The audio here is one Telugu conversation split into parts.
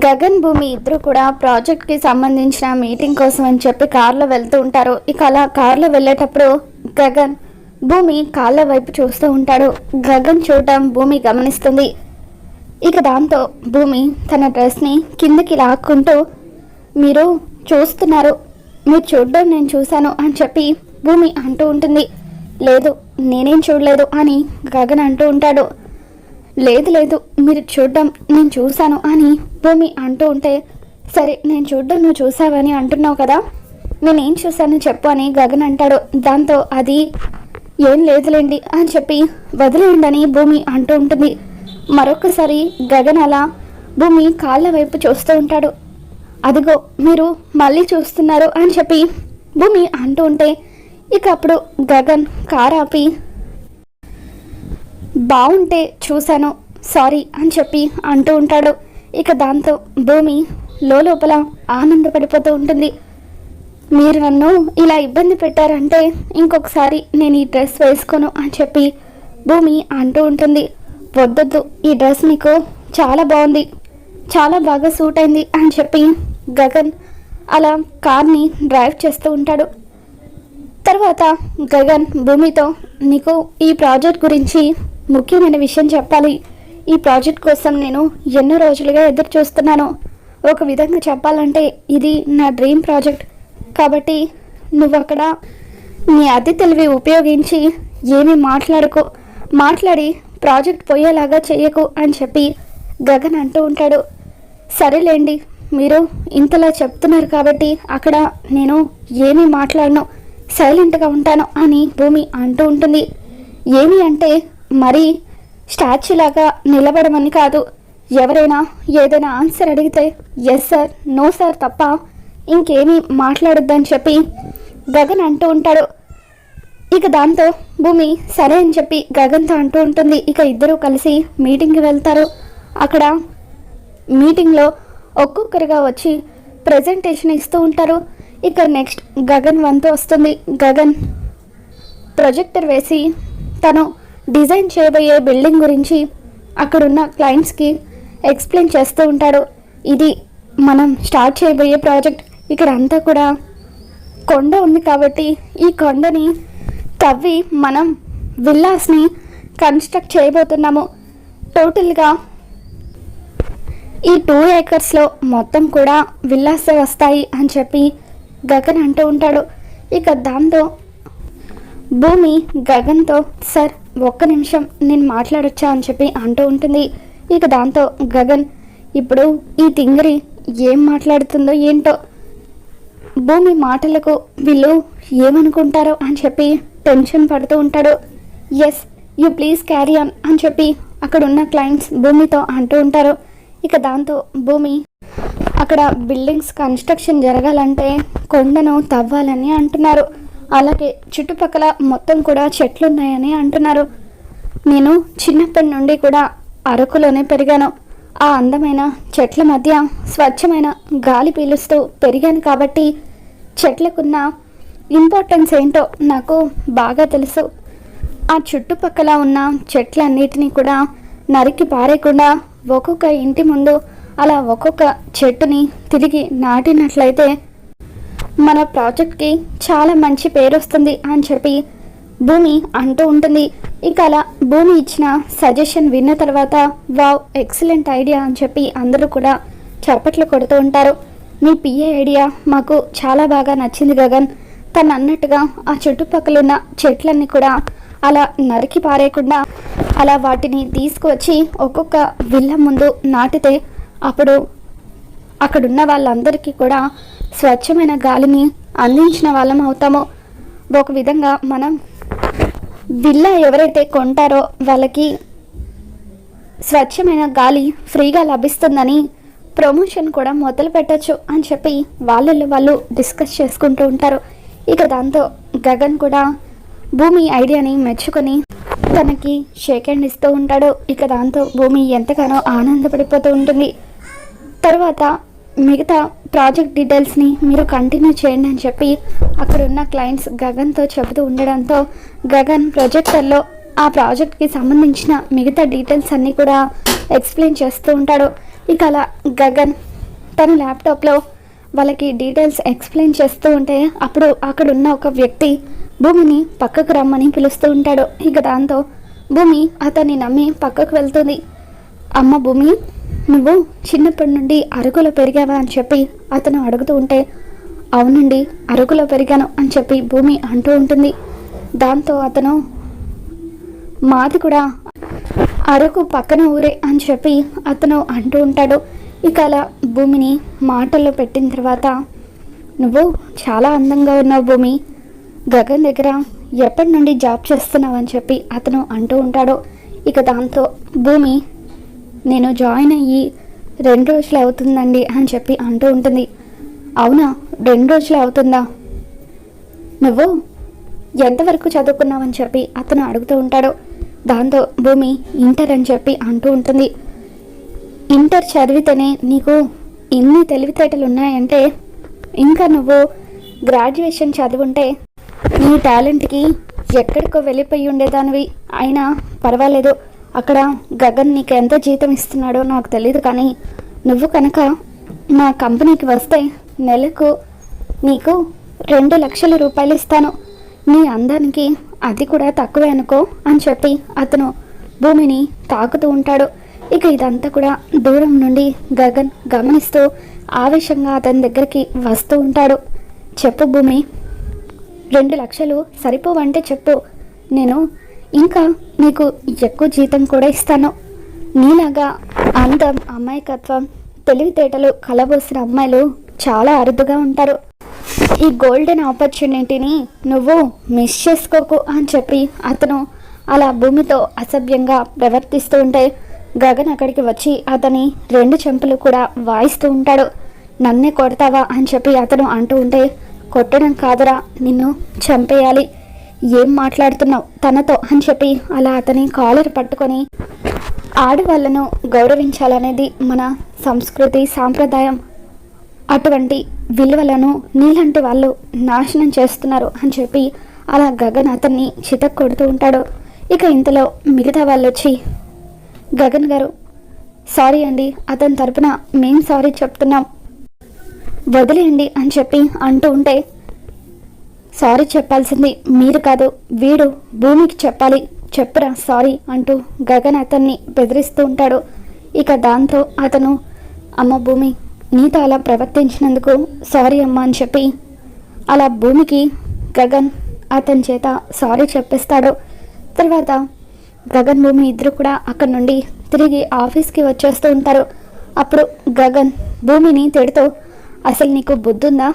గగన్ భూమి ఇద్దరు కూడా ప్రాజెక్ట్కి సంబంధించిన మీటింగ్ కోసం అని చెప్పి కార్లో వెళ్తూ ఉంటారు. ఇక అలా కార్లో వెళ్ళేటప్పుడు గగన్ భూమి కాళ్ళ వైపు చూస్తూ ఉంటాడు. గగన్ చూడటం భూమి గమనిస్తుంది. ఇక దాంతో భూమి తన డ్రెస్ని కిందకి లాక్కుంటూ మీరు చూస్తున్నారు. మీరు చూడడం నేను చూశాను అని చెప్పి భూమి అంటూ ఉంటుంది. లేదు నేనేం చూడలేదు అని గగన్ అంటూ ఉంటాడు. లేదు లేదు మీరు చూడడం నేను చూశాను అని భూమి అంటూ ఉంటే సరే నేను చూడడం నువ్వు చూసావని అంటున్నావు కదా? నేనేం చూశాను చెప్పు అని గగన్ అంటాడు. దాంతో అది ఏం లేదులేండి అని చెప్పి వదిలేయండి భూమి అంటూ ఉంటుంది. మరొకసారి గగన్ అలా భూమి కాళ్ళ వైపు చూస్తూ ఉంటాడు. అదిగో మీరు మళ్ళీ చూస్తున్నారు అని చెప్పి భూమి అంటూ ఉంటే ఇక అప్పుడు గగన్ కారాపి ఆపి బాగుంటే చూశాను. సారీ అని చెప్పి అంటూ ఉంటాడు. ఇక దాంతో భూమి లోపల ఆనందపడిపోతూ ఉంటుంది. మీరు నన్ను ఇలా ఇబ్బంది పెట్టారంటే ఇంకొకసారి నేను ఈ డ్రెస్ వేసుకోను అని చెప్పి భూమి అంటూ ఉంటుంది. వద్దొద్దు ఈ డ్రెస్ నీకు చాలా బాగుంది చాలా బాగా సూట్ అయింది అని చెప్పి గగన్ అలా కార్ని డ్రైవ్ చేస్తూ ఉంటాడు. తర్వాత గగన్ భూమితో నీకు ఈ ప్రాజెక్ట్ గురించి ముఖ్యమైన విషయం చెప్పాలి. ఈ ప్రాజెక్ట్ కోసం నేను ఎన్నో రోజులుగా ఎదురు చూస్తున్నాను. ఒక విధంగా చెప్పాలంటే ఇది నా డ్రీమ్ ప్రాజెక్ట్. కాబట్టి నువ్వు అక్కడ నీ అతి తెలివి ఉపయోగించి ఏమీ మాట్లాడుకో మాట్లాడి ప్రాజెక్ట్ పోయేలాగా చేయకు అని చెప్పి గగన్ అంటూ ఉంటాడు. సరేలేండి మీరు ఇంతలా చెప్తున్నారు కాబట్టి అక్కడ నేను ఏమీ మాట్లాడను. సైలెంట్గా ఉంటాను అని భూమి అంటూ ఉంటుంది. ఏమి అంటే మరీ స్టాచ్యూ లాగా నిలబడమని కాదు. ఎవరైనా ఏదైనా ఆన్సర్ అడిగితే ఎస్ సార్ నో సార్ తప్ప ఇంకేమీ మాట్లాడొద్దని చెప్పి గగన్ అంటూ ఉంటాడు. ఇక దాంతో భూమి సరే అని చెప్పి గగన్తో అంటూ ఉంటుంది. ఇక ఇద్దరూ కలిసి మీటింగ్కి వెళ్తారు. అక్కడ మీటింగ్లో ఒక్కొక్కరుగా వచ్చి ప్రజెంటేషన్ ఇస్తూ ఉంటారు. ఇక నెక్స్ట్ గగన్ వంతు వస్తుంది. గగన్ ప్రొజెక్టర్ వేసి తను డిజైన్ చేయబోయే బిల్డింగ్ గురించి అక్కడున్న క్లయింట్స్కి ఎక్స్ప్లెయిన్ చేస్తూ ఉంటాడు ఇది మనం స్టార్ట్ చేయబోయే ప్రాజెక్ట్. ఇక్కడ అంతా కూడా కొండ ఉంది కాబట్టి ఈ కొండని తవ్వి మనం విల్లాస్ని కన్స్ట్రక్ట్ చేయబోతున్నాము. టోటల్గా ఈ టూ ఏకర్స్లో మొత్తం కూడా విల్లాసే వస్తాయి అని చెప్పి గగన్ అంటూ ఉంటాడు. ఇక దాంతో భూమి గగన్తో సార్ ఒక్క నిమిషం నేను మాట్లాడొచ్చా అని చెప్పి అంటూ ఉంటుంది. ఇక దాంతో గగన్ ఇప్పుడు ఈ తింగరి ఏం మాట్లాడుతుందో ఏంటో? భూమి మాటలకు వీళ్ళు ఏమనుకుంటారో? అని చెప్పి టెన్షన్ పడుతూ ఉంటాడు. Yes you please carry on అని చెప్పి అక్కడ ఉన్న క్లయింట్స్ భూమితో అంటూ ఉంటారు. ఇక దాంతో భూమి అక్కడ బిల్డింగ్స్ కన్స్ట్రక్షన్ జరగాలంటే కొండను తవ్వాలని అంటున్నారు. అలాగే చుట్టుపక్కల మొత్తం కూడా చెట్లు ఉన్నాయని అంటున్నారు. నేను చిన్నప్పటి నుండి కూడా అరకులోనే పెరిగాను. ఆ అందమైన చెట్ల మధ్య స్వచ్ఛమైన గాలి పీలుస్తూ పెరిగాను కాబట్టి చెట్లకున్న ఇంపార్టెన్స్ ఏంటో నాకు బాగా తెలుసు. ఆ చుట్టుపక్కల ఉన్న చెట్లన్నిటినీ కూడా నరికి పారేయకుండా ఒక్కొక్క ఇంటి ముందు అలా ఒక్కొక్క చెట్టుని తిరిగి నాటినట్లయితే మన ప్రాజెక్ట్కి చాలా మంచి పేరు వస్తుంది అని చెప్పి భూమి అంటూ ఉంటుంది. ఇక అలా భూమి ఇచ్చిన సజెషన్ విన్న తర్వాత వావ్ ఎక్సలెంట్ ఐడియా అని చెప్పి అందరూ కూడా చప్పట్లు కొడుతూ ఉంటారు. మీ పిఏ ఐడియా మాకు చాలా బాగా నచ్చింది గగన్. తను అన్నట్టుగా ఆ చుట్టుపక్కల ఉన్న చెట్లన్నీ కూడా అలా నరికి పారేయకుండా అలా వాటిని తీసుకువచ్చి ఒక్కొక్క విల్ల ముందు నాటితే అప్పుడు అక్కడున్న వాళ్ళందరికీ కూడా స్వచ్ఛమైన గాలిని అందించిన వాళ్ళం అవుతామో. ఒక విధంగా మనం విల్ల ఎవరైతే కొంటారో వాళ్ళకి స్వచ్ఛమైన గాలి ఫ్రీగా లభిస్తుందని ప్రమోషన్ కూడా మొదలు పెట్టచ్చు అని చెప్పి వాళ్ళల్లో వాళ్ళు డిస్కస్ చేసుకుంటూ ఉంటారు. ఇక దాంతో గగన్ కూడా భూమి ఐడియాని మెచ్చుకొని తనకి షేక్ హ్యాండ్ ఇస్తూ ఉంటాడు. ఇక దాంతో భూమి ఎంతగానో ఆనందపడిపోతూ ఉంటుంది. తర్వాత మిగతా ప్రాజెక్ట్ డీటెయిల్స్ని మీరు కంటిన్యూ చేయండి అని చెప్పి అక్కడ ఉన్న క్లయింట్స్ గగన్తో చెబుతూ ఉండడంతో గగన్ ప్రొజెక్టర్లో ఆ ప్రాజెక్ట్కి సంబంధించిన మిగతా డీటెయిల్స్ అన్నీ కూడా ఎక్స్ప్లెయిన్ చేస్తూ ఉంటాడు. ఇక అలా గగన్ తన ల్యాప్టాప్లో వాళ్ళకి డీటెయిల్స్ ఎక్స్ప్లెయిన్ చేస్తూ ఉంటే అప్పుడు అక్కడ ఉన్న ఒక వ్యక్తి భూమిని పక్కకు రమ్మని పిలుస్తూ ఉంటాడు. ఇక దాంతో భూమి అతన్ని నమ్మి పక్కకు వెళ్తుంది. అమ్మ భూమి నువ్వు చిన్నప్పటి నుండి అరకులో పెరిగావా అని చెప్పి అతను అడుగుతూ ఉంటే అవునండి అరకులో పెరిగాను అని చెప్పి భూమి అంటూ ఉంటుంది. దాంతో అతను మాది కూడా అరకు పక్కన ఊరే అని చెప్పి అతను అంటూ ఉంటాడు. ఇక అలా భూమిని మాటల్లో పెట్టిన తర్వాత నువ్వు చాలా అందంగా ఉన్నావు భూమి. గగన్ దగ్గర ఎప్పటి నుండి జాబ్ చేస్తున్నావు అని చెప్పి అతను అంటూ ఉంటాడు. ఇక దాంతో భూమి నేను జాయిన్ అయ్యి రెండు రోజులు అవుతుందండి అని చెప్పి అంటూ ఉంటుంది. అవునా? రెండు రోజులు అవుతుందా? నువ్వు ఎంతవరకు చదువుకున్నావని చెప్పి అతను అడుగుతూ ఉంటాడు. దాంతో భూమి ఇంటర్ అని చెప్పి అంటూ ఉంటుంది. ఇంటర్ చదివితేనే నీకు ఇన్ని తెలివితేటలు ఉన్నాయంటే ఇంకా నువ్వు గ్రాడ్యుయేషన్ చదివుంటే నీ టాలెంట్కి ఎక్కడికో వెళ్ళిపోయి ఉండేదానివి. అయినా పర్వాలేదు. అక్కడ గగన్ నీకు ఎంత జీతం ఇస్తున్నాడో నాకు తెలియదు కానీ నువ్వు కనుక మా కంపెనీకి వస్తే నెలకు నీకు రెండు లక్షల రూపాయలు ఇస్తాను. నీ అందానికి అది కూడా తక్కువే అనుకో అని చెప్పి అతను భూమిని తాకుతూ ఉంటాడు. ఇక ఇదంతా కూడా దూరం నుండి గగన్ గమనిస్తూ ఆవేశంగా అతని దగ్గరికి వస్తూ ఉంటాడు. చెప్పు భూమి రెండు లక్షలు సరిపోవంటే చెప్పు. నేను ఇంకా నీకు ఎక్కువ జీతం కూడా ఇస్తాను. నీలాగా అందం అమాయకత్వం తెలివితేటలు కలబోసిన అమ్మాయిలు చాలా అరుదుగా ఉంటారు. ఈ గోల్డెన్ ఆపర్చునిటీని నువ్వు మిస్ చేసుకోకు అని చెప్పి అతను అలా భూమితో అసభ్యంగా ప్రవర్తిస్తూ ఉంటే గగన్ అక్కడికి వచ్చి అతని రెండు చెంపలు కూడా వాయిస్తూ ఉంటాడు. నన్నే కొడతావా అని చెప్పి అతను అంటూ ఉంటే కొట్టడం కాదురా నిన్ను చంపేయాలి. ఏం మాట్లాడుతున్నావు? తనతో అని చెప్పి అలా అతని కాలర్ పట్టుకొని ఆడవాళ్ళను గౌరవించాలనేది మన సంస్కృతి సాంప్రదాయం. అటువంటి విలువలను నీలాంటి వాళ్ళు నాశనం చేస్తున్నారు అని చెప్పి అలా గగన్ అతన్ని చితక్ కొడుతూ ఉంటాడు. ఇక ఇంతలో మిగతా వాళ్ళు వచ్చి గగన్ గారు సారీ అండి అతని తరపున మేం సారీ చెప్తున్నాం. వదిలేయండి అని చెప్పి అంటూ ఉంటే సారీ చెప్పాల్సింది మీరు కాదు వీడు భూమికి చెప్పాలి. చెప్పురా సారీ అంటూ గగన్ అతన్ని బెదిరిస్తూ ఉంటాడు. ఇక దాంతో అతను అమ్మ భూమి నీతో అలా ప్రవర్తించినందుకు సారీ అమ్మ అని చెప్పి అలా భూమికి గగన్ అతని చేత సారీ చెప్పిస్తాడు. తర్వాత గగన్ భూమి ఇద్దరు కూడా అక్కడ నుండి తిరిగి ఆఫీస్కి వచ్చేస్తూ ఉంటారు. అప్పుడు గగన్ భూమిని తిడుతూ అసలు నీకు బుద్ధుందా?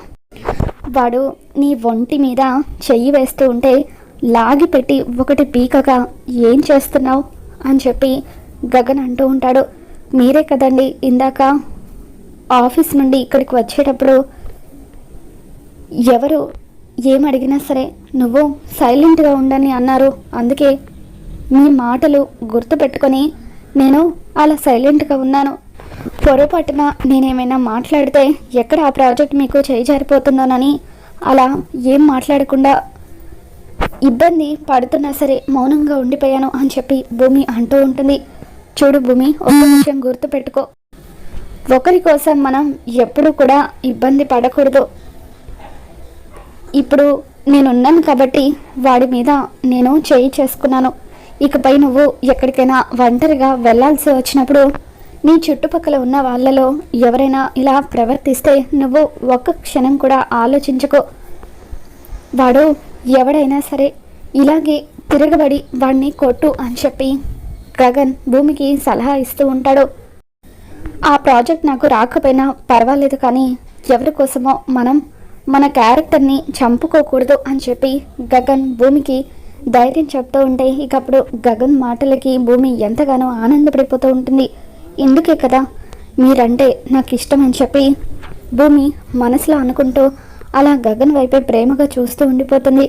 వాడు నీ ఒంటి మీద చెయ్యి వేస్తూ ఉంటే లాగి పెట్టి ఒకటి పీకగా ఏం చేస్తున్నావు? అని చెప్పి గగన్ అంటూ ఉంటాడు. మీరే కదండి ఇందాక ఆఫీస్ నుండి ఇక్కడికి వచ్చేటప్పుడు ఎవరు ఏం అడిగినా సరే నువ్వు సైలెంట్గా ఉండని అన్నారు. అందుకే మీ మాటలు గుర్తుపెట్టుకొని నేను అలా సైలెంట్గా ఉన్నాను. పొరపాటున నేనేమైనా మాట్లాడితే ఎక్కడ ఆ ప్రాజెక్ట్ మీకు చేయి జారిపోతుందోనని? అలా ఏం మాట్లాడకుండా ఇబ్బంది పడుతున్నా సరే మౌనంగా ఉండిపోయాను అని చెప్పి భూమి అంటూ ఉంటుంది. చూడు భూమి ఒక విషయం గుర్తుపెట్టుకో. ఒకరి కోసం మనం ఎప్పుడు కూడా ఇబ్బంది పడకూడదు. ఇప్పుడు నేనున్నాను కాబట్టి వాడి మీద నేను చేయి చేసుకున్నాను. ఇకపై నువ్వు ఎక్కడికైనా ఒంటరిగా వెళ్ళాల్సి వచ్చినప్పుడు నీ చుట్టుపక్కల ఉన్న వాళ్ళలో ఎవరైనా ఇలా ప్రవర్తిస్తే నువ్వు ఒక్క క్షణం కూడా ఆలోచించుకో. వాడు ఎవడైనా సరే ఇలాగే తిరగబడి వాడిని కొట్టు అని చెప్పి గగన్ భూమికి సలహా ఇస్తూ ఉంటాడు. ఆ ప్రాజెక్ట్ నాకు రాకపోయినా పర్వాలేదు కానీ ఎవరి కోసమో మనం మన క్యారెక్టర్ని చంపుకోకూడదు అని చెప్పి గగన్ భూమికి ధైర్యం చెప్తూ ఉంటే ఇకప్పుడు గగన్ మాటలకి భూమి ఎంతగానో ఆనందపడిపోతూ ఉంటుంది. ఇందుకే కదా? మీరంటే నాకు ఇష్టం అని చెప్పి భూమి మనసులో అనుకుంటూ అలా గగన్ వైపే ప్రేమగా చూస్తూ ఉండిపోతుంది.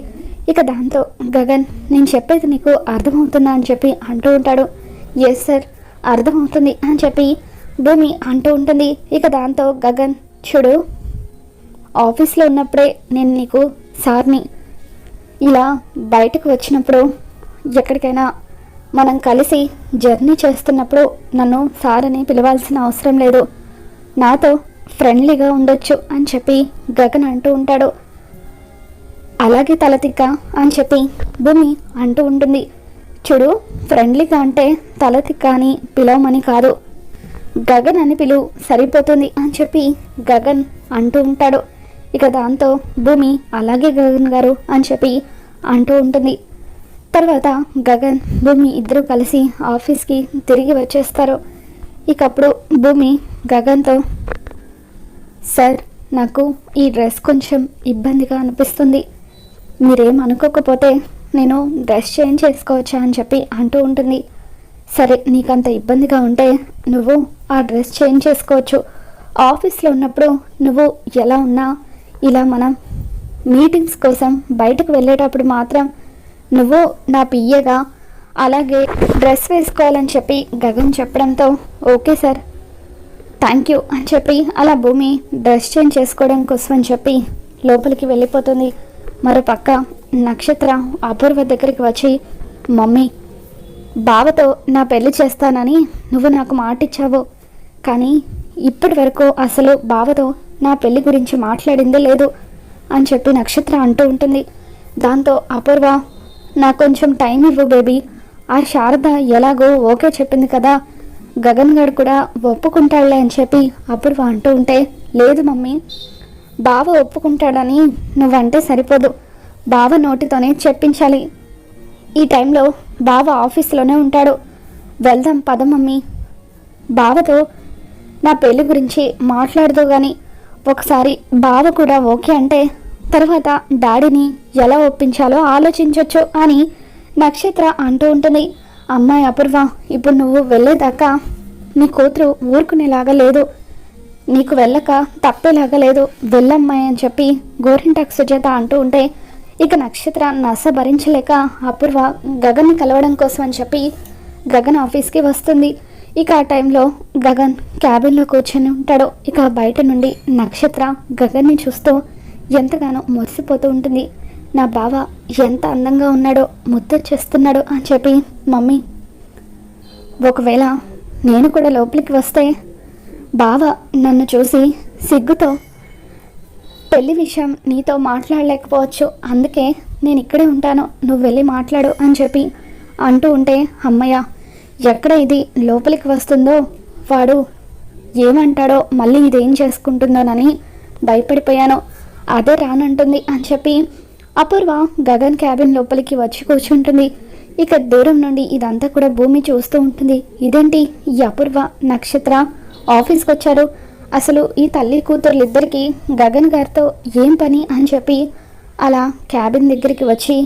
ఇక దాంతో గగన్ నేను చెప్పేది నీకు అర్థమవుతుందా? అని చెప్పి అంటూ ఉంటాడు. ఎస్ సార్ అర్థమవుతుంది అని చెప్పి భూమి అంటూ ఉంటుంది. ఇక దాంతో గగన్ చూడు ఆఫీస్లో ఉన్నప్పుడే నేను నీకు సార్ని ఇలా బయటకు వచ్చినప్పుడు ఎక్కడికైనా మనం కలిసి జర్నీ చేస్తున్నప్పుడు నన్ను సార్ అని పిలవాల్సిన అవసరం లేదు. నాతో ఫ్రెండ్లీగా ఉండొచ్చు అని చెప్పి గగన్ అంటూ ఉంటాడు. అలాగే తలతిక్క అని చెప్పి భూమి అంటూ ఉంటుంది. చూడు ఫ్రెండ్లీగా అంటే తలతిక్క అని పిలవమని కాదు. గగన్ అని పిలువు సరిపోతుంది అని చెప్పి గగన్ అంటూ ఉంటాడు. ఇక దాంతో భూమి అలాగే గగన్ గారు అని చెప్పి అంటూ ఉంటుంది. తర్వాత గగన్ భూమి ఇద్దరు కలిసి ఆఫీస్కి తిరిగి వచ్చేస్తారు. ఇక అప్పుడు భూమి గగన్తో సార్ నాకు ఈ డ్రెస్ కొంచెం ఇబ్బందిగా అనిపిస్తుంది. మీరేం అనుకోకపోతే నేను డ్రెస్ చేంజ్ చేసుకోవచ్చా అని చెప్పి అంటూ ఉంటుంది. సరే నీకంత ఇబ్బందిగా ఉంటే నువ్వు ఆ డ్రెస్ చేంజ్ చేసుకోవచ్చు. ఆఫీస్లో ఉన్నప్పుడు నువ్వు ఎలా ఉన్నా ఇలా మనం మీటింగ్స్ కోసం బయటకు వెళ్ళేటప్పుడు మాత్రం నువ్వు నా పియ్యగా. అలాగే డ్రెస్ వేసుకోవాలని చెప్పి గగన్ చెప్పడంతో ఓకే సార్. థ్యాంక్ యూ అని చెప్పి అలా భూమి డ్రెస్ చేంజ్ చేసుకోవడం కోసం అని చెప్పి లోపలికి వెళ్ళిపోతుంది. మరో పక్క నక్షత్ర అపూర్వ దగ్గరికి వచ్చి మమ్మీ బావతో నా పెళ్ళి చేస్తానని నువ్వు నాకు మాట ఇచ్చావు కానీ ఇప్పటి వరకు అసలు బావతో నా పెళ్ళి గురించి మాట్లాడిందే లేదు అని చెప్పి నక్షత్ర అంటూ ఉంటుంది. దాంతో అపూర్వ నాకు కొంచెం టైం ఇవ్వు బేబీ. ఆ శారద ఎలాగో ఓకే చెప్పింది కదా. గగన్ గడ్ కూడా ఒప్పుకుంటాడులే అని చెప్పి అప్పుడు అంటూ ఉంటే లేదు మమ్మీ. బావ ఒప్పుకుంటాడని నువ్వంటే సరిపోదు. బావ నోటితోనే చెప్పించాలి. ఈ టైంలో బావ ఆఫీస్లోనే ఉంటాడు. వెళ్దాం పద మమ్మీ. బావతో నా పెళ్ళి గురించి మాట్లాడదు కానీ ఒకసారి బావ కూడా ఓకే అంటే తర్వాత డాడీని ఎలా ఒప్పించాలో ఆలోచించవచ్చు అని నక్షత్ర అంటూ ఉంటుంది. అమ్మాయి అపూర్వ ఇప్పుడు నువ్వు వెళ్ళేదాకా నీ కూతురు ఊరుకునేలాగా లేదు. నీకు వెళ్ళక తప్పేలాగా లేదు. వెళ్ళమ్మాయి అని చెప్పి గోరింటాక్ సుజాత అంటూ ఉంటే ఇక నక్షత్ర నస భరించలేక అపూర్వ గగన్ని కలవడం కోసం అని చెప్పి గగన్ ఆఫీస్కి వస్తుంది. ఇక ఆ టైంలో గగన్ క్యాబిన్లో కూర్చొని ఉంటాడు. ఇక బయట నుండి నక్షత్ర గగన్ని చూస్తూ ఎంతగానో మురిసిపోతూ ఉంటుంది. నా బావ ఎంత అందంగా ఉన్నాడో ముద్దొచ్చేస్తున్నాడు అని చెప్పి మమ్మీ ఒకవేళ నేను కూడా లోపలికి వస్తే బావ నన్ను చూసి సిగ్గుతో పెళ్ళి విషయం నీతో మాట్లాడలేకపోవచ్చు. అందుకే నేను ఇక్కడే ఉంటాను. నువ్వు వెళ్ళి మాట్లాడు అని చెప్పి అంటూ ఉంటే అమ్మయ్య ఎక్కడ ఇది లోపలికి వస్తుందో వాడు ఏమంటాడో మళ్ళీ ఇదేం చేసుకుంటుందోనని భయపడిపోయాను. అదే రానంటుంది అని చెప్పి అపూర్వ గగన్ క్యాబిన్ లోపలికి వచ్చి కూర్చుంటుంది. ఇక దూరం నుండి ఇదంతా కూడా భూమి చూస్తూ ఉంటుంది. ఇదేంటి? ఈ అపూర్వ నక్షత్ర ఆఫీస్కి వచ్చారు. అసలు ఈ తల్లి కూతురులు ఇద్దరికి గగన్ గారితో ఏం పని అని చెప్పి అలా క్యాబిన్ దగ్గరికి వచ్చి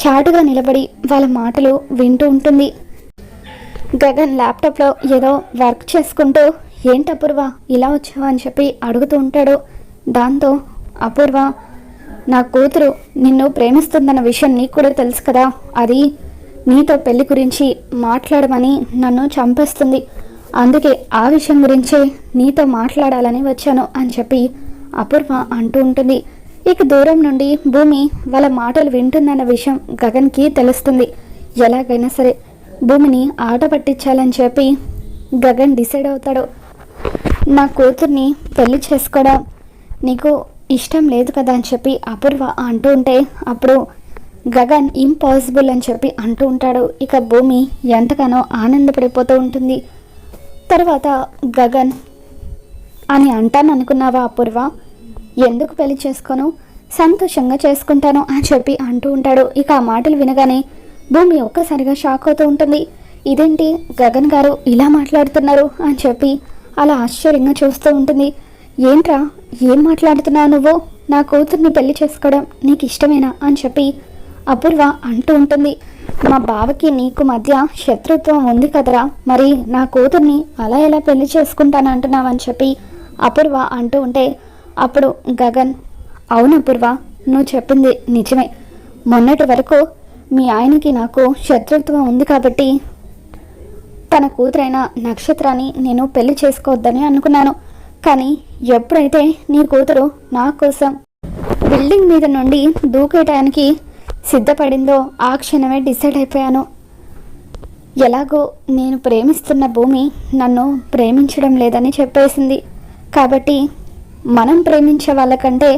చాటుగా నిలబడి వాళ్ళ మాటలు వింటూ ఉంటుంది. గగన్ ల్యాప్టాప్లో ఏదో వర్క్ చేసుకుంటూ ఏంటి అపూర్వ ఇలా వచ్చావా? అని చెప్పి అడుగుతూ ఉంటాడు. దాంతో అపూర్వ నా కూతురు నిన్ను ప్రేమిస్తుందన్న విషయం నీకు కూడా తెలుసు కదా. అది నీతో పెళ్ళి గురించి మాట్లాడమని నన్ను చంపేస్తుంది. అందుకే ఆ విషయం గురించే నీతో మాట్లాడాలని వచ్చాను అని చెప్పి అపూర్వ అంటూ ఉంటుంది. ఇక దూరం నుండి భూమి వాళ్ళ మాటలు వింటుందన్న విషయం గగన్కి తెలుస్తుంది. ఎలాగైనా సరే భూమిని ఆట పట్టించాలని చెప్పి గగన్ డిసైడ్ అవుతాడు. నా కూతుర్ని పెళ్ళి చేసుకోవడం నీకు ఇష్టం లేదు కదా అని చెప్పి అపూర్వ అంటూ ఉంటే అప్పుడు గగన్ ఇంపాసిబుల్ అని చెప్పి అంటూ ఉంటాడు. ఇక భూమి ఎంతగానో ఆనందపడిపోతూ ఉంటుంది. తర్వాత గగన్ అని అంటాను అనుకున్నావా అపూర్వ? ఎందుకు పెళ్ళి చేసుకోను? సంతోషంగా చేసుకుంటాను అని చెప్పి అంటూ ఉంటాడు. ఇక ఆ మాటలు వినగానే భూమి ఒక్కసారిగా షాక్ అవుతూ ఉంటుంది. ఇదేంటి? గగన్ గారు ఇలా మాట్లాడుతున్నారు అని చెప్పి అలా ఆశ్చర్యంగా చూస్తూ ఉంటుంది. ఏంట్రా? ఏం మాట్లాడుతున్నావు నువ్వు? నా కూతుర్ని పెళ్ళి చేసుకోవడం నీకు ఇష్టమేనా అని చెప్పి అపూర్వ అంటూ ఉంటుంది. మా బావకి నీకు మధ్య శత్రుత్వం ఉంది కదరా? మరి నా కూతుర్ని అలా ఎలా పెళ్ళి చేసుకుంటాను అంటున్నావని చెప్పి అపూర్వ అంటూ ఉంటే అప్పుడు గగన్ అవును అపూర్వ నువ్వు చెప్పింది నిజమే. మొన్నటి వరకు మీ ఆయనకి నాకు శత్రుత్వం ఉంది కాబట్టి తన కూతురైన నక్షత్రాన్ని నేను పెళ్ళి చేసుకోవద్దని అనుకున్నాను. కానీ ఎప్పుడైతే నీ కూతురు నా కోసం బిల్డింగ్ మీద నుండి దూకేయటానికి సిద్ధపడిందో ఆ క్షణమే డిసైడ్ అయిపోయాను. ఎలాగో నేను ప్రేమిస్తున్న భూమి నన్ను ప్రేమించడం లేదని చెప్పేసింది. కాబట్టి మనం ప్రేమించే వాళ్ళకంటే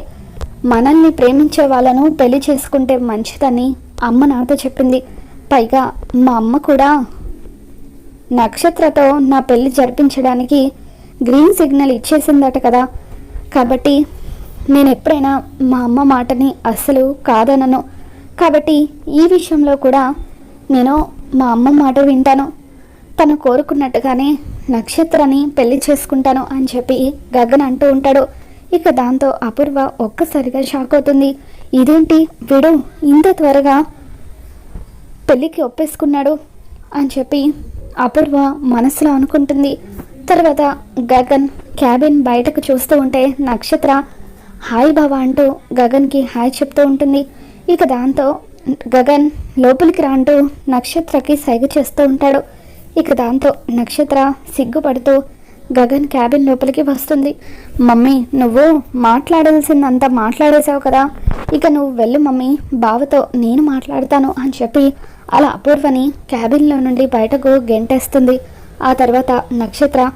మనల్ని ప్రేమించే వాళ్ళను పెళ్ళి చేసుకుంటే మంచిదని అమ్మ నాతో చెప్పింది. పైగా మా అమ్మ కూడా నక్షత్రతో నా పెళ్ళి జరిపించడానికి గ్రీన్ సిగ్నల్ ఇచ్చేసిందట కదా. కాబట్టి నేను ఎప్పుడైనా మా అమ్మ మాటని అస్సలు కాదనను. కాబట్టి ఈ విషయంలో కూడా నేను మా అమ్మ మాట వింటాను. తను కోరుకున్నట్టుగానే నక్షత్రాన్ని పెళ్ళి చేసుకుంటాను అని చెప్పి గగన్ అంటూ ఉంటాడు. ఇక దాంతో అపూర్వ ఒక్కసారిగా షాక్ అవుతుంది. ఇదేంటి వీడు ఇంత త్వరగా పెళ్ళికి ఒప్పేసుకున్నాడు అని చెప్పి అపూర్వ మనసులో అనుకుంటుంది. తర్వాత గగన్ క్యాబిన్ బయటకు చూస్తూ ఉంటే నక్షత్ర హాయ్ బావా అంటూ గగన్కి హాయ్ చెప్తూ ఉంటుంది. ఇక దాంతో గగన్ లోపలికి రా అంటూ నక్షత్రకి సైగ చేస్తూ ఉంటాడు. ఇక దాంతో నక్షత్ర సిగ్గుపడుతూ గగన్ క్యాబిన్ లోపలికి వస్తుంది. మమ్మీ నువ్వు మాట్లాడాల్సిందంతా మాట్లాడేశావు కదా. ఇక నువ్వు వెళ్ళు మమ్మీ బావతో నేను మాట్లాడతాను అని చెప్పి అలా అపూర్వని క్యాబిన్లో నుండి బయటకు గెంటేస్తుంది. ఆ తర్వాత నక్షత్ర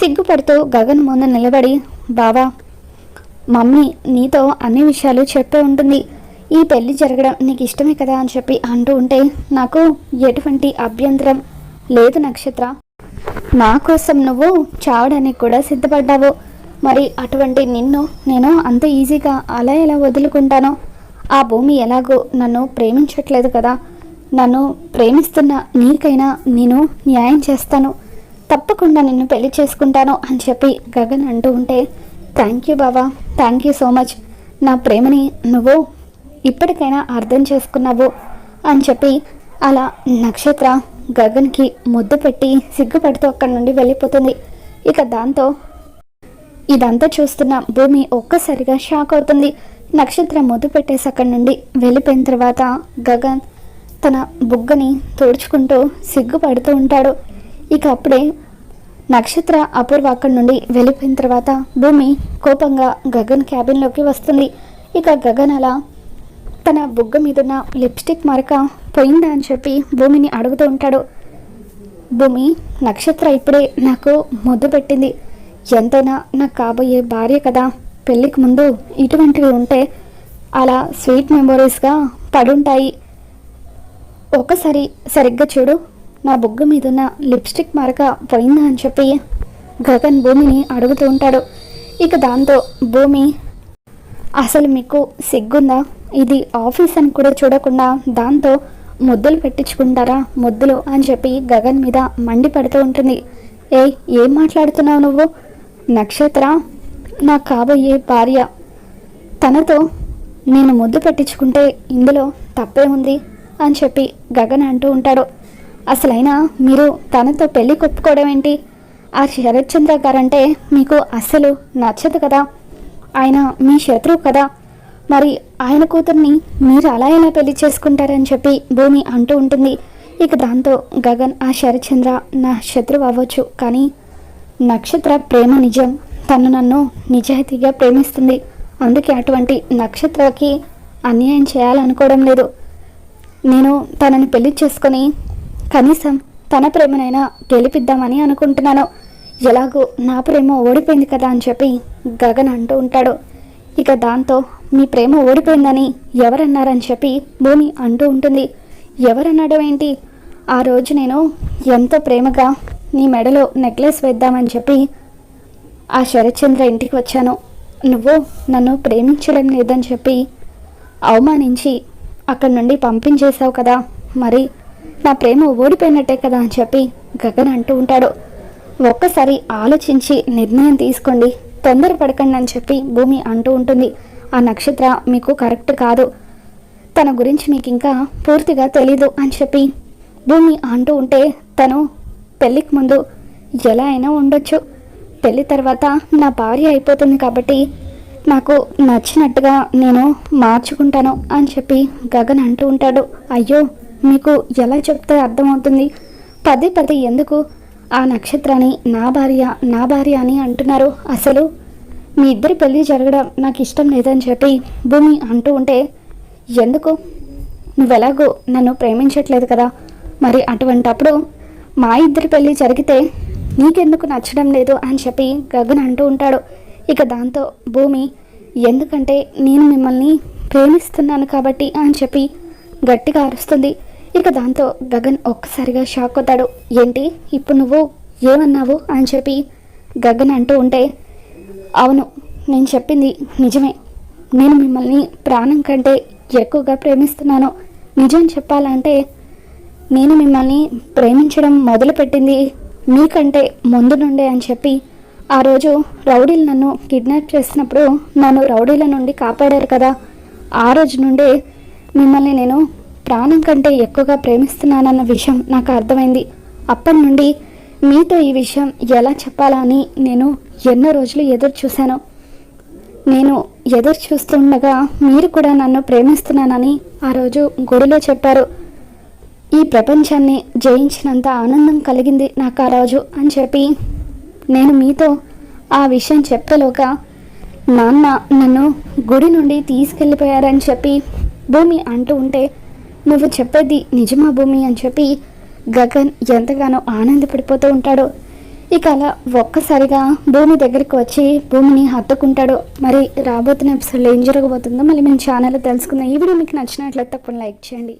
సిగ్గుపడుతూ గగన్ ముందు నిలబడి బావా మమ్మీ నీతో అన్ని విషయాలు చెప్పే ఉంటుంది. ఈ పెళ్ళి జరగడం నీకు ఇష్టమే కదా? అని చెప్పి అంటూ ఉంటే నాకు ఎటువంటి అభ్యంతరం లేదు నక్షత్ర. నా కోసం నువ్వు చావడానికి కూడా సిద్ధపడ్డావు. మరి అటువంటి నిన్ను నేను అంత ఈజీగా అలా ఎలా వదులుకుంటాను? ఆ భూమి ఎలాగో నన్ను ప్రేమించట్లేదు కదా. నన్ను ప్రేమిస్తున్న నీకైనా నేను న్యాయం చేస్తాను. తప్పకుండా నిన్ను పెళ్ళి చేసుకుంటాను అని చెప్పి గగన్ అంటూ ఉంటే థ్యాంక్ యూ బాబా థ్యాంక్ యూ సో మచ్ నా ప్రేమని నువ్వు ఇప్పటికైనా అర్థం చేసుకున్నావు అని చెప్పి అలా నక్షత్ర గగన్కి ముద్దు పెట్టి సిగ్గుపడుతూ అక్కడి నుండి వెళ్ళిపోతుంది. ఇక దాంతో ఇదంతా చూస్తున్న భూమి ఒక్కసారిగా షాక్ అవుతుంది. నక్షత్ర ముద్దు పెట్టేసి అక్కడి నుండి వెళ్ళిపోయిన తర్వాత గగన్ తన బుగ్గని తుడుచుకుంటూ సిగ్గుపడుతూ ఉంటాడు. ఇక అప్పుడే నక్షత్ర అపూర్వ అక్కడి నుండి వెళ్ళిపోయిన తర్వాత భూమి కోపంగా గగన్ క్యాబిన్లోకి వస్తుంది. ఇక గగన్ అలా తన బుగ్గ మీదున్న లిప్స్టిక్ మరక పోయిందా అని చెప్పి భూమిని అడుగుతూ ఉంటాడు. భూమి నక్షత్ర ఇప్పుడే నాకు ముద్దు పెట్టింది. ఎంతైనా నాకు కాబోయే భార్య కదా. పెళ్ళికి ముందు ఇటువంటివి ఉంటే అలా స్వీట్ మెమొరీస్గా పడుంటాయి. ఒకసారి సరిగ్గా చూడు. నా బుగ్గ మీదున్న లిప్స్టిక్ మరక పోయిందా అని చెప్పి గగన్ భూమిని అడుగుతూ ఉంటాడు. ఇక దాంతో భూమి అసలు మీకు సిగ్గుందా? ఇది ఆఫీస్ అని కూడా చూడకుండా దాంతో ముద్దులు పెట్టించుకుంటారా ముద్దులు? అని చెప్పి గగన్ మీద మండిపడుతూ ఉంటుంది. ఏ ఏం మాట్లాడుతున్నావు నువ్వు? నక్షత్ర నా కాబోయే భార్య. తనతో నేను ముద్దు పెట్టించుకుంటే ఇందులో తప్పే ఉంది అని చెప్పి గగన్ అంటూ ఉంటాడు. అసలైనా మీరు తనతో పెళ్ళి కొప్పుకోవడం ఏంటి? ఆ శరత్చంద్ర గారంటే మీకు అస్సలు నచ్చదు కదా? ఆయన మీ శత్రువు కదా? మరి ఆయన కూతుర్ని మీరు అలా ఎలా పెళ్ళి చేసుకుంటారని చెప్పి భూమి అంటూ ఉంటుంది. ఇక దాంతో గగన్ ఆ శరత్చంద్ర నా శత్రువు అవ్వచ్చు. కానీ నక్షత్ర ప్రేమ నిజం. తను నన్ను నిజాయితీగా ప్రేమిస్తుంది. అందుకే అటువంటి నక్షత్రకి అన్యాయం చేయాలనుకోవడం లేదు. నేను తనని పెళ్ళి చేసుకొని కనీసం తన ప్రేమనైనా గెలిపిద్దామని అనుకుంటున్నాను. ఎలాగో నా ప్రేమ ఓడిపోయింది కదా అని చెప్పి గగన్ అంటూ ఉంటాడు. ఇక దాంతో మీ ప్రేమ ఓడిపోయిందని ఎవరన్నారని చెప్పి భూమి అంటూ ఉంటుంది. ఎవరన్నాడు ఏంటి? ఆ రోజు నేను ఎంతో ప్రేమగా నీ మెడలో నెక్లెస్ వేద్దామని చెప్పి ఆ శరత్చంద్ర ఇంటికి వచ్చాను. నువ్వు నన్ను ప్రేమించడం లేదని చెప్పి అవమానించి అక్కడి నుండి పంపించేశావు కదా. మరి నా ప్రేమ ఓడిపోయినట్టే కదా అని చెప్పి గగన్ అంటూ ఉంటాడు. ఒక్కసారి ఆలోచించి నిర్ణయం తీసుకోండి. తొందరపడకండి అని చెప్పి భూమి అంటూ ఉంటుంది. ఆ నక్షత్ర మీకు కరెక్ట్ కాదు. తన గురించి మీకు ఇంకా పూర్తిగా తెలీదు అని చెప్పి భూమి అంటూ ఉంటే తను పెళ్ళికి ముందు ఎలా అయినా ఉండొచ్చు. పెళ్ళి తర్వాత నా భార్య అయిపోతుంది కాబట్టి నాకు నచ్చినట్టుగా నేను మార్చుకుంటాను అని చెప్పి గగన్ అంటూ ఉంటాడు. అయ్యో మీకు ఎలా చెప్తే అర్థమవుతుంది? పదే పదే ఎందుకు ఆ నక్షత్రాన్ని నా భార్య నా భార్య అని అంటున్నారు? అసలు మీ ఇద్దరి పెళ్ళి జరగడం నాకు ఇష్టం లేదని చెప్పి భూమి అంటూ ఉంటే ఎందుకు? నువ్వెలాగో నన్ను ప్రేమించట్లేదు కదా? మరి అటువంటప్పుడు మా ఇద్దరి పెళ్ళి జరిగితే నీకెందుకు నచ్చడం లేదు అని చెప్పి గగన్ అంటూ ఉంటాడు. ఇక దాంతో భూమి ఎందుకంటే నేను మిమ్మల్ని ప్రేమిస్తున్నాను కాబట్టి అని చెప్పి గట్టిగా అరుస్తుంది. ఇక దాంతో గగన్ ఒక్కసారిగా షాక్ అవుతాడు. ఏంటి? ఇప్పుడు నువ్వు ఏమన్నావు? అని చెప్పి గగన్ అంటూ ఉంటే అవును నేను చెప్పింది నిజమే. నేను మిమ్మల్ని ప్రాణం కంటే ఎక్కువగా ప్రేమిస్తున్నాను. నిజం చెప్పాలంటే నేను మిమ్మల్ని ప్రేమించడం మొదలుపెట్టింది మీకంటే ముందు నుండే అని చెప్పి ఆ రోజు రౌడీలు నన్ను కిడ్నాప్ చేసినప్పుడు నన్ను రౌడీల నుండి కాపాడారు కదా. ఆ రోజు నుండే మిమ్మల్ని నేను ప్రాణం కంటే ఎక్కువగా ప్రేమిస్తున్నానన్న విషయం నాకు అర్థమైంది. అప్పటి నుండి మీతో ఈ విషయం ఎలా చెప్పాలని నేను ఎన్నో రోజులు ఎదురు చూశాను. నేను ఎదురు చూస్తుండగా మీరు కూడా నన్ను ప్రేమిస్తున్నానని ఆ రోజు గుడిలో చెప్పారు. ఈ ప్రపంచాన్ని జయించినంత ఆనందం కలిగింది నాకు ఆ రోజు అని చెప్పి నేను మీతో ఆ విషయం చెప్పలోగా నాన్న నన్ను గుడి నుండి తీసుకెళ్ళిపోయారని చెప్పి భూమి అంటూ ఉంటే నువ్వు చెప్పేది నిజమా భూమి అని చెప్పి గగన్ ఎంతగానో ఆనందపడిపోతూ ఉంటాడు. ఇక అలా ఒక్కసారిగా భూమి దగ్గరికి వచ్చి భూమిని హత్తుకుంటాడు. మరి రాబోతున్న ఎపిసోడ్లో ఏం జరగబోతుందో మళ్ళీ మేము ఛానల్లో తెలుసుకుందాం. ఈ వీడియో మీకు నచ్చినట్లయితే తప్పని లైక్ చేయండి.